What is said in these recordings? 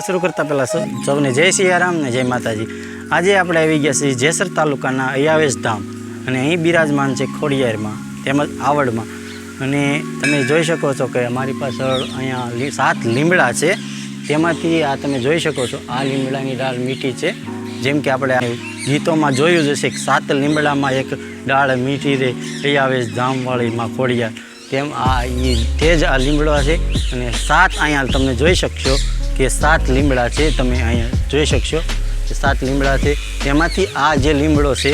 Video શરૂ કરતા પહેલાં સૌને જય સિયારામ ને જય માતાજી. આજે આપણે આવી ગયા છીએ જેસર તાલુકાના અયાવેશ ધામ અને અહીં બિરાજમાન છે ખોડિયારમાં તેમજ આવડમાં. અને તમે જોઈ શકો છો કે અમારી પાછળ અહીંયા સાત લીમડા છે. તેમાંથી આ તમે જોઈ શકો છો, આ લીમડાની ડાળ મીઠી છે. જેમ કે આપણે ગીતોમાં જોયું જ હશે કે સાત લીમડામાં એક ડાળ મીઠી રે અયાવેશ ધામવાળી માં ખોડિયાર. તેમ આ એ તે જ આ લીમડો છે અને સાત અહીંયા તમે જોઈ શકશો. કે સાત લીમડા છે, તમે અહીંયા જોઈ શકશો કે સાત લીમડા છે. તેમાંથી આ જે લીમડો છે,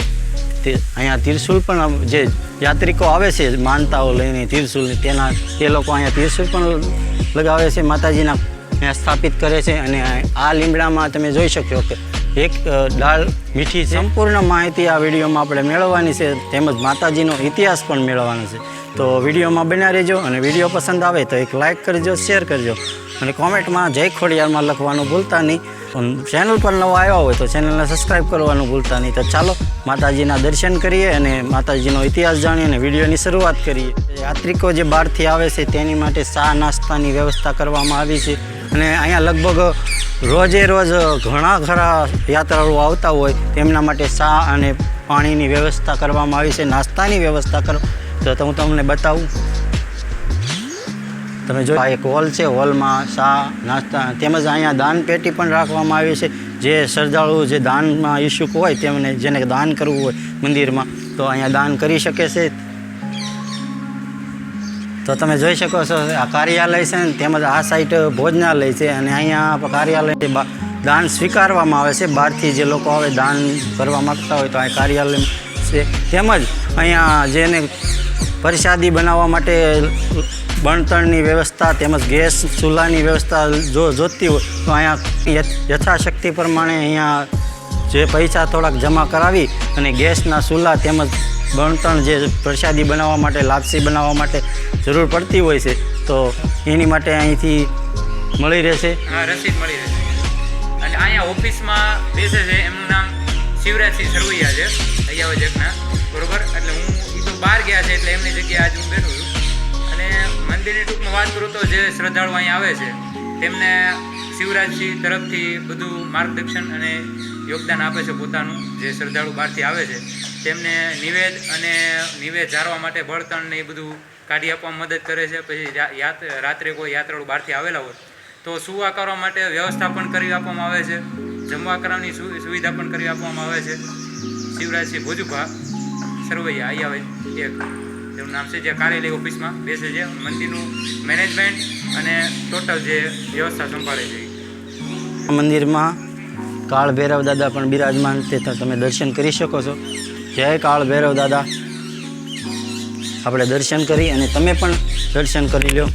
તે અહીંયા ત્રિશુલ પણ જે યાત્રિકો આવે છે, માનતાઓ લઈને ત્રિશુલ તેના, તે લોકો અહીંયા ત્રિશુલ પણ લગાવે છે, માતાજીના અહીંયા સ્થાપિત કરે છે. અને આ લીમડામાં તમે જોઈ શકશો કે એક દાળ મીઠી છે. સંપૂર્ણ માહિતી આ વિડીયોમાં આપણે મેળવવાની છે, તેમજ માતાજીનો ઇતિહાસ પણ મેળવવાનો છે. તો વિડીયોમાં બન્યા રહેજો અને વીડિયો પસંદ આવે તો એક લાઇક કરજો, શેર કરજો. અને કોમેન્ટમાં જય ખોડિયારમાં લખવાનું ભૂલતા નહીં. ચેનલ પર નવા આવ્યા હોય તો ચેનલને સબસ્ક્રાઈબ કરવાનું ભૂલતા નહીં. તો ચાલો, માતાજીના દર્શન કરીએ અને માતાજીનો ઇતિહાસ જાણીએ અને વિડીયોની શરૂઆત કરીએ. યાત્રિકો જે બહારથી આવે છે, તેની માટે ચા નાસ્તાની વ્યવસ્થા કરવામાં આવી છે. અને અહીંયા લગભગ રોજે રોજ ઘણા ખરા યાત્રાળુઓ આવતા હોય, તેમના માટે ચા અને પાણીની વ્યવસ્થા કરવામાં આવી છે, નાસ્તાની વ્યવસ્થા કરો તો હું તમને બતાવું. તમે જો એક હોલ છે, હોલમાં ચા, નાસ્તા, તેમજ અહીંયા દાન પેટી પણ રાખવામાં આવી છે. જે શ્રદ્ધાળુ જે દાનમાં ઈચ્છુક હોય તેમને જેને દાન કરવું હોય મંદિરમાં, તો અહીંયા દાન કરી શકે છે. તો તમે જોઈ શકો છો, આ કાર્યાલય છે તેમજ આ સાઈડ ભોજનાલય છે અને અહીંયા કાર્યાલય દાન સ્વીકારવામાં આવે છે. બહારથી જે લોકો આવે દાન કરવા માગતા હોય તો આ કાર્યાલય છે. તેમજ અહીંયા જેને પ્રસાદી બનાવવા માટે બણતણની વ્યવસ્થા તેમજ ગેસ ચૂલાની વ્યવસ્થા જો જોતી હોય તો અહીંયા યથાશક્તિ પ્રમાણે અહીંયા જે પૈસા થોડાક જમા કરાવી અને ગેસના ચૂલા તેમજ બણતણ જે પ્રસાદી બનાવવા માટે, લાપસી બનાવવા માટે જરૂર પડતી હોય છે, તો એની માટે અહીંથી મળી રહેશે. રસીદ મળી રહેશે. અને અહીંયા ઓફિસમાં બેસે છે, એમનું નામ શિવરાજસિંહ સરવૈયા છે, અહીંયા બરોબર? એટલે હું બહાર ગયા છે, એટલે એમની જગ્યાએ આજે હું બેઠું છું. મંદિરની ટૂંકમાં વાત કરું તો જે શ્રદ્ધાળુ અહીં આવે છે, તેમને શિવરાજજી તરફથી બધું માર્ગદર્શન અને યોગદાન આપે છે પોતાનું, જે શ્રદ્ધાળુ બહારથી આવે છે, તેમને નિવેદ અને નિવેદ જાળવા માટે બળતણ ને એ બધું કાઢી આપવામાં મદદ કરે છે. પછી રાત્રે કોઈ યાત્રાળુ બહારથી આવેલા હોય, તો સુવા કરવા માટે વ્યવસ્થા પણ કરી આપવામાં આવે છે જમવા કરવાની સુવિધા પણ કરી આપવામાં આવે છે. શિવરાજસિંહ ભોજુભા સરવૈયા અહીંયા આવે, એક. તેનું નામ છે જે કાર્યાલય ઓફિસમાં બેસે છે. મંદિરનું મેનેજમેન્ટ અને ટોટલ જે વ્યવસ્થા સંભાળે છે. મંદિરમાં કાળ ભૈરવ દાદા પણ બિરાજમાન તે તમે દર્શન કરી શકો છો. જય કાળ ભૈરવ દાદા. આપણે દર્શન કરી અને તમે પણ દર્શન કરી લો.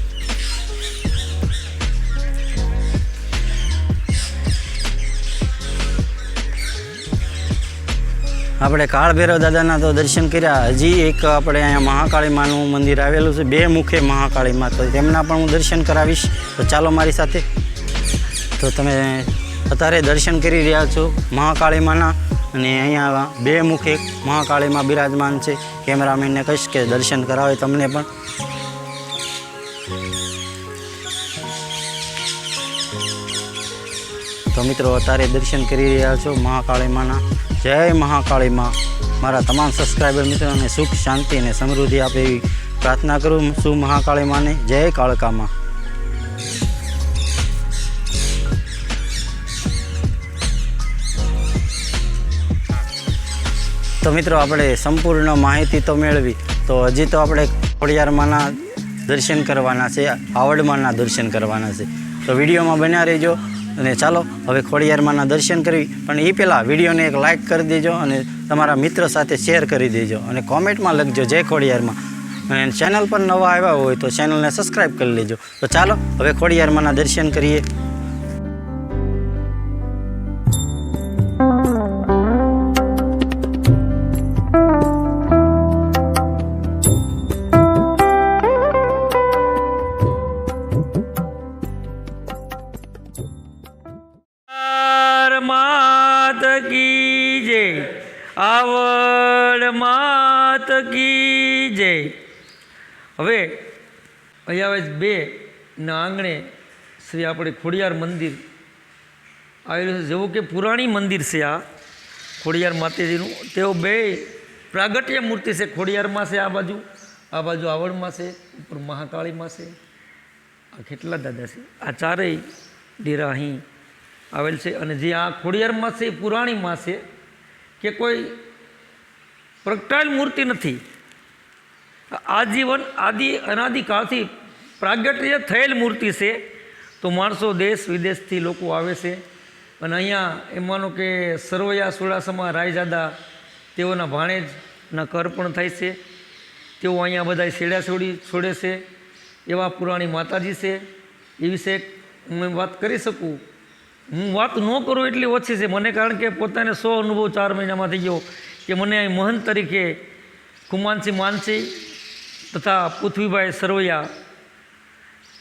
આપણે કાળભૈરવ દાદાના તો દર્શન કર્યા. હજી એક આપણે અહીંયા મહાકાળી માનું મંદિર આવેલું છે. બે મુખે મહાકાળી માં તો તેમના પણ હું દર્શન કરાવીશ. તો ચાલો મારી સાથે. તો તમે અત્યારે દર્શન કરી રહ્યા છો મહાકાળી માના અને અહીંયા બે મુખે મહાકાળીમાં બિરાજમાન છે. કેમેરામેનને કહીશ કે દર્શન કરાવે તમને પણ. તો મિત્રો, અત્યારે દર્શન કરી રહ્યા છો મહાકાળીમાના. જય મહાકાળીમાં. મારા તમામ સબસ્ક્રાઈબર મિત્રોને સુખ, શાંતિ અને સમૃદ્ધિ આપે એવી પ્રાર્થના કરું છું મહાકાળીમાને. જય કાળકામાં. તો મિત્રો, આપણે સંપૂર્ણ માહિતી તો મેળવી, તો હજી તો આપણે ખોડિયારમાંના દર્શન કરવાના છે આવડમાંના દર્શન કરવાના છે. તો વિડીયોમાં બન્યા રહેજો. અને ચાલો, હવે ખોડિયારમાંના દર્શન કરવી પણ એ પહેલાં વિડીયોને એક લાઇક કરી દેજો અને તમારા મિત્ર સાથે શેર કરી દેજો અને કોમેન્ટમાં લખજો જય ખોડિયારમાં. અને ચેનલ પર નવા આવ્યા હોય તો ચેનલને સબસ્ક્રાઈબ કરી લેજો. તો ચાલો, હવે ખોડિયારમાંના દર્શન કરીએ. આવડ માત કી જય. હવે છે બે ના આંગણે શ્રી આપણે ખોડિયાર મંદિર આવેલું છે. જેવું કે પુરાણી મંદિર છે આ ખોડિયાર માતાજીનું. તેઓ બે પ્રાગટ્ય મૂર્તિ છે. ખોડિયારમાં છે આ બાજુ આ બાજુ આવડમાં છે, ઉપર મહાકાળીમાં છે. આ કેટલા દાદા છે? આ ચારેય ડેરા અહીં આવેલ છે. અને જે આ ખોડિયારમાં છે એ પુરાણીમાં છે. કે કોઈ પ્રગટાયેલ મૂર્તિ નથી. આજીવન આદિ અનાદિકાળથી પ્રાગટ્ય થયેલ મૂર્તિ છે. તો માણસો દેશ વિદેશથી લોકો આવે છે. અને અહીંયા એમ માનો કે સરવૈયા સુડાસમા રાયજાદા તેઓના ભાણેજના કર પણ થાય છે. તેઓ અહીંયા બધા છેડા છોડી છોડે છે. એવા પુરાણી માતાજી છે. એ વિશે હું વાત કરી શકું હું વાત ન કરું એટલી ઓછી છે. મને કારણ કે પોતાને સો અનુભવ ચાર મહિનામાં થઈ ગયો કે મને અહીં મહંત તરીકે કુમાનસિંહ માનસી તથા પૃથ્વીભાઈ સરવૈયા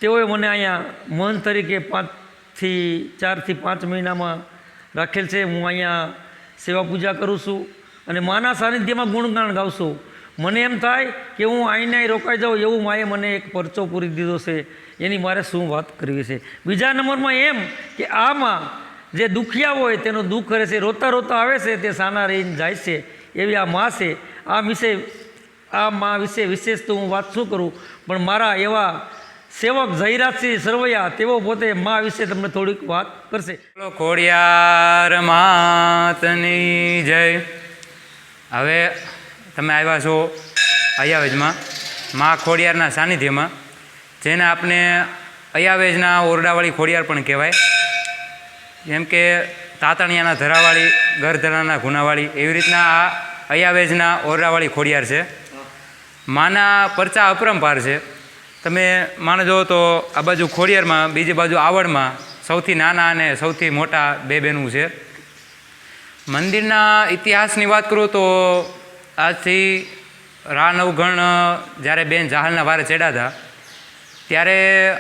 તેઓએ મને અહીંયા મહંત તરીકે પાંચથી ચારથી પાંચ મહિનામાં રાખેલ છે. હું અહીંયા સેવા પૂજા કરું છું અને માના સાનિધ્યમાં ગુણગાન ગાઉં છું. મને એમ થાય કે હું આઈને રોકાઈ જાઉં એવું માએ મને એક પરચો પૂરી દીધો છે. એની મારે શું વાત કરવી છે? બીજા નંબરમાં એમ કે આમાં જે દુખિયા હોય તેનું દુઃખ કરે છે, રોતા રોતા આવે છે, તે સાના રહીને જાય છે, એવી આ મા છે. આ વિશે, આ મા વિશે વિશેષ તો હું વાત શું કરું? પણ મારા એવા સેવક જયરાજસિંહ સરવૈયા, તેઓ પોતે મા વિશે તમને થોડીક વાત કરશે. ખોડિયાર માતની જય. હવે તમે આવ્યા છો અયાવેજમાં મા ખોડિયારના સાનિધ્યમાં. જેને આપણે અયાવેજના ઓરડાવાળી ખોડિયાર પણ કહેવાય. જેમ કે તાતણિયાના ધરાવાળી, ગરધરાના ગુનાવાળી એવી રીતના આ અયાવેજના ઓરડાવાળી ખોડિયાર છે. માના પરચા અપરંપાર છે. તમે માનો જો તો આ બાજુ ખોડિયારમાં, બીજી બાજુ આવડમાં સૌથી નાના અને સૌથી મોટા બે બહેનું છે. મંદિરના ઇતિહાસની વાત કરું તો આજથી રા નવગણ જ્યારે બેન જાહલના વારે ચડ્યા હતા ત્યારે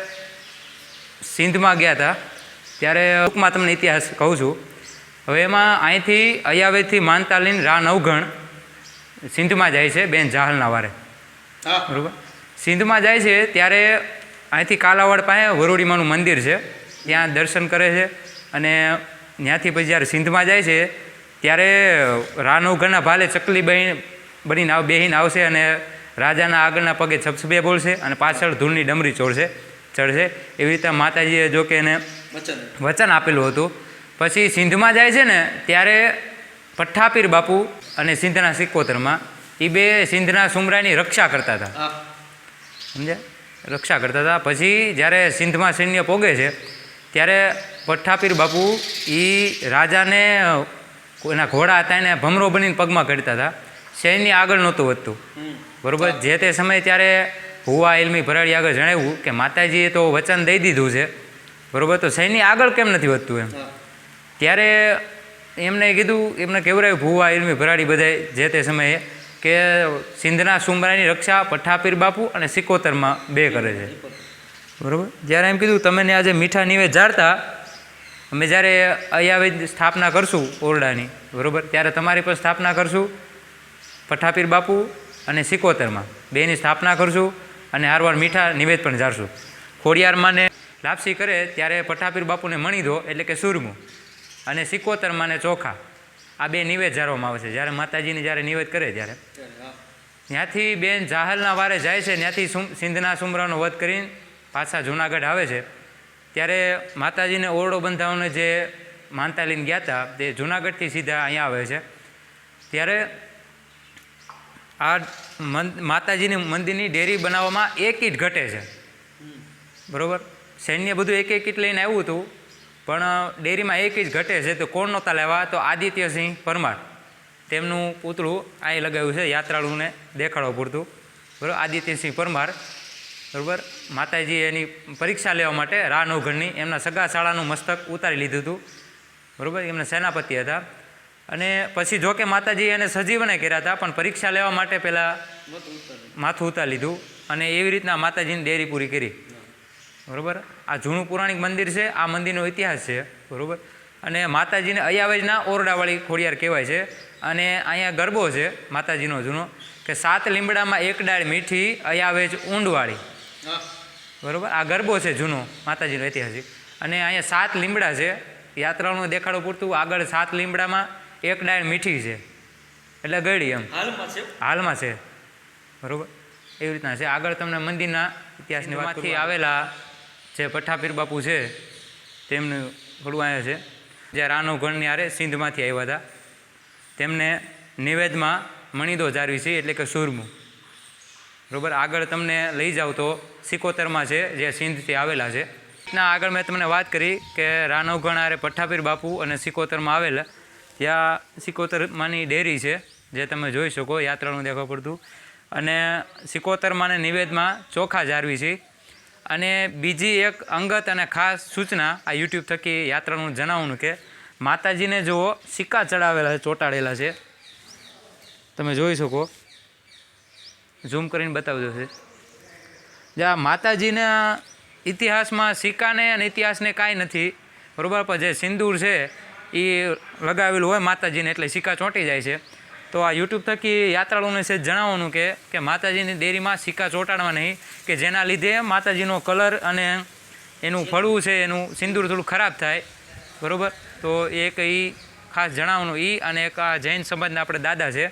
સિંધમાં ગયા હતા. ત્યારે ટૂંકમાં તમને ઇતિહાસ કહું છું. હવે એમાં અહીંથી અયાવેથી માનતા લઈને રા નવગણ સિંધમાં જાય છે બેન જાહલના વારે. બરોબર? સિંધમાં જાય છે ત્યારે અહીંથી કાલાવાડ પાસે વરોડીમાનું મંદિર છે. ત્યાં દર્શન કરે છે અને ત્યાંથી પછી જ્યારે સિંધમાં જાય છે ત્યારે રાનવઘરના ભાલે ચકલી બહેન બનીને બેહીને આવશે અને રાજાના આગળના પગે છપછબે બોલશે અને પાછળ ધૂળની ડમરી ચોડશે ચડશે. એવી રીતે માતાજીએ જો કે એને વચન આપેલું હતું. પછી સિંધમાં જાય છે ને ત્યારે પઠ્ઠાપીર બાપુ અને સિંધના સિક્કોતરમાં એ બે સિંધના સુમરાની રક્ષા કરતા હતા. સમજ્યા? રક્ષા કરતા હતા. પછી જ્યારે સિંધમાં સૈન્ય પોગે છે ત્યારે પઠ્ઠાપીર બાપુ એ રાજાને એના ઘોડા હતા એને ભમરો બનીને પગમાં કરતા હતા. સૈન્ય આગળ નહોતું વધતું. બરોબર? જે તે સમયે ત્યારે ભુવા ઇલમી ભરાડી આગળ જણાવ્યું કે માતાજીએ તો વચન દઈ દીધું છે. બરોબર? તો સૈન્ય આગળ કેમ નથી વધતું એમ? ત્યારે એમને કીધું એમને કેવરાયું ભુવા ઇલમી ભરાડી બધાય જે તે સમયે કે સિંધના સુમરાની રક્ષા પઠાપીર બાપુ અને સિકોતરમાં બે કરે છે. બરોબર? જ્યારે એમ કીધું તમે આજે મીઠા નિવેદ જાળતા અમે જ્યારે અયાવેદ સ્થાપના કરશું ઓરડાની બરોબર? ત્યારે તમારી પર સ્થાપના કરશું. પઠાપીર બાપુ અને સિકોતરમાં. બેની સ્થાપના કરશું અને હારવાર મીઠા નિવેદ પણ જાળશું ખોડિયારમાંને લાપસી કરે ત્યારે પઠાપીર બાપુને મણી દો એટલે કે સુરમું. અને સિકોતરમાં ને ચોખા. આ બે નિવેદ જાળવામાં આવે છે. જ્યારે માતાજીની જ્યારે નિવેદ કરે ત્યારે. ત્યાંથી બેન જાહલના વારે જાય છે. ત્યાંથી સિંધના સુમરાનો વધ કરીને પાછા જૂનાગઢ આવે છે. ત્યારે માતાજીને ઓરડો બંધાવને જે માનતા લઈને ગયા હતા તે જૂનાગઢથી સીધા અહીંયા આવે છે. ત્યારે આ માતાજીની મંદિરની ડેરી બનાવવામાં એક ઈટ ઘટે છે. બરાબર? સૈન્ય બધું એક એક ઈટ લઈને આવ્યું હતું, પણ ડેરીમાં એક જ ઘટે છે તો કોણ નહોતા લેવા? તો આદિત્યસિંહ પરમાર. તેમનું પૂતળું અહીં લગાવ્યું છે, યાત્રાળુને દેખાડવા પૂરતું. બરાબર? આદિત્યસિંહ પરમાર. બરાબર? માતાજીએ એની પરીક્ષા લેવા માટે રાહ નવઘણની એમના સગા શાળાનું મસ્તક ઉતારી લીધું હતું. બરાબર? એમના સેનાપતિ હતા. અને પછી જોકે માતાજીએ એને સજીવને કર્યા હતા, પણ પરીક્ષા લેવા માટે પહેલાં માથું ઉતારી લીધું અને એવી રીતના માતાજીની ડેરી પૂરી કરી. બરાબર? આ જૂનું પુરાણિક મંદિર છે, આ મંદિરનો ઇતિહાસ છે, બરોબર? અને માતાજીને અયાવેજના ઓરડાવાળી ખોડિયાર કહેવાય છે અને અહીંયા ગરબો છે માતાજીનો જૂનો, કે સાત લીમડામાં એક ડાળ મીઠી, અયાવેજ ઊંડવાળી. બરાબર? આ ગરબો છે જૂનો માતાજીનો ઐતિહાસિક. અને અહીંયા સાત લીમડા છે યાત્રાળુને દેખાડો પૂરતું, આગળ સાત લીમડામાં એક ડાળ મીઠી છે. એટલે ગળી એમ. હાલમાં છે? હાલમાં છે. બરોબર? એવી રીતના છે. આગળ તમને મંદિરના ઇતિહાસની વાતથી આવેલા જે પઠ્ઠાપીર બાપુ છે તેમનું થોડું આવ્યા છે. જે રાનો ગણની આરે સિંધમાંથી આવ્યા હતા. તેમને નિવેદમાં મણિદો જારવી છે એટલે કે સુરમું. બરોબર? આગળ તમને લઈ જાવ તો સિકોતરમાં છે જે સિંધથી આવેલા છે. ના આગળ મેં તમને વાત કરી કે રાનવગણ આરે પઠ્ઠાપીર બાપુ અને સિકોતરમાં આવેલા ત્યાં સિકોતરમાંની ડેરી છે, જે તમે જોઈ શકો, યાત્રાનું દેખવા પડતું. અને સિકોતરમાં ને નિવેદમાં ચોખા જાળવી છે. અને બીજી એક અંગત અને ખાસ સૂચના આ યુટ્યુબ થકી યાત્રાનું જણાવવાનું કે, માતાજીને જુઓ, સિક્કા ચડાવેલા છે, ચોંટાડેલા છે. તમે જોઈ શકો. ઝૂમ કરીને બતાવજો છે. જ્યાં માતાજીના ઇતિહાસમાં સિક્કાને અને ઇતિહાસને કાંઈ નથી. બરોબર? પણ જે સિંદૂર છે એ લગાવેલું હોય માતાજીને એટલે સિક્કા ચોંટી જાય છે. તો આ યુટ્યુબ થકી યાત્રાળુઓને છે જણાવવાનું કે કે માતાજીની ડેરીમાં સિક્કા ચોંટાડવા નહીં, કે જેના લીધે માતાજીનો કલર અને એનું ફળવું છે, એનું સિંદૂર થોડું ખરાબ થાય. બરાબર? તો એક એ ખાસ જણાવવાનું. એ અને એક આ જૈન સમાજના આપણે દાદા છે.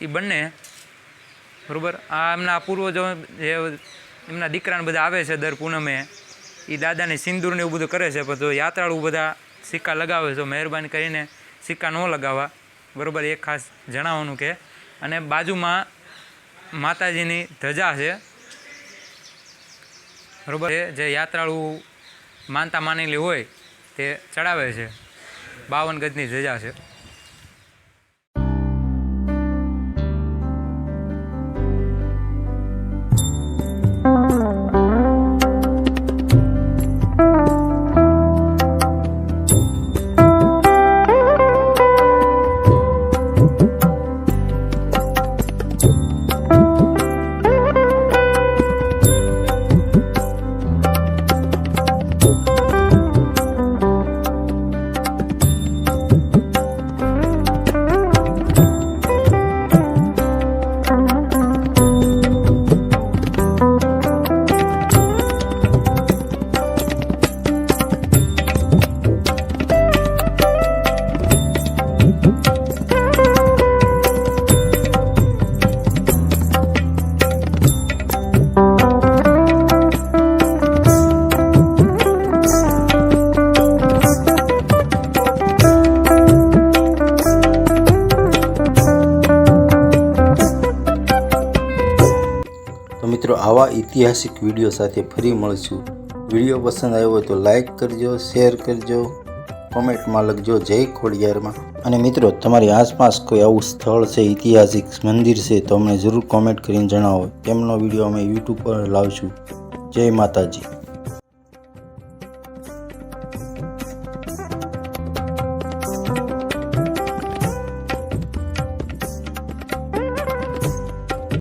એ બંને. બરાબર? આ એમના પૂર્વજો જે એમના દીકરાને બધા આવે છે દર પૂનમે. એ દાદાને સિંદૂરને એવું બધું કરે છે, પણ તો યાત્રાળુ બધા સિક્કા લગાવે છો. મહેરબાની કરીને સિક્કા ન લગાવવા. બરોબર, એ ખાસ જણાવવાનું કે. અને બાજુમાં માતાજીની ધજા છે. બરોબર જે યાત્રાળુ માનતા માનેલી હોય, તે ચડાવે છે. બાવન ગજની ધજા છે. તો ઐતિહાસિક વીડિયો સાથે ફરી મળશું. વીડિયો પસંદ આવ્યો હોય તો લાઇક કરજો, શેર કરજો, કોમેન્ટમાં લખજો જય ખોડિયારમાં. અને મિત્રો, તમારી આસપાસ કોઈ આવું સ્થળ છે, ઐતિહાસિક મંદિર છે, તો અમને જરૂર કોમેન્ટ કરીને જણાવો. તેમનો વીડિયો અમે યુટ્યુબ પર લાવશું. જય માતાજી.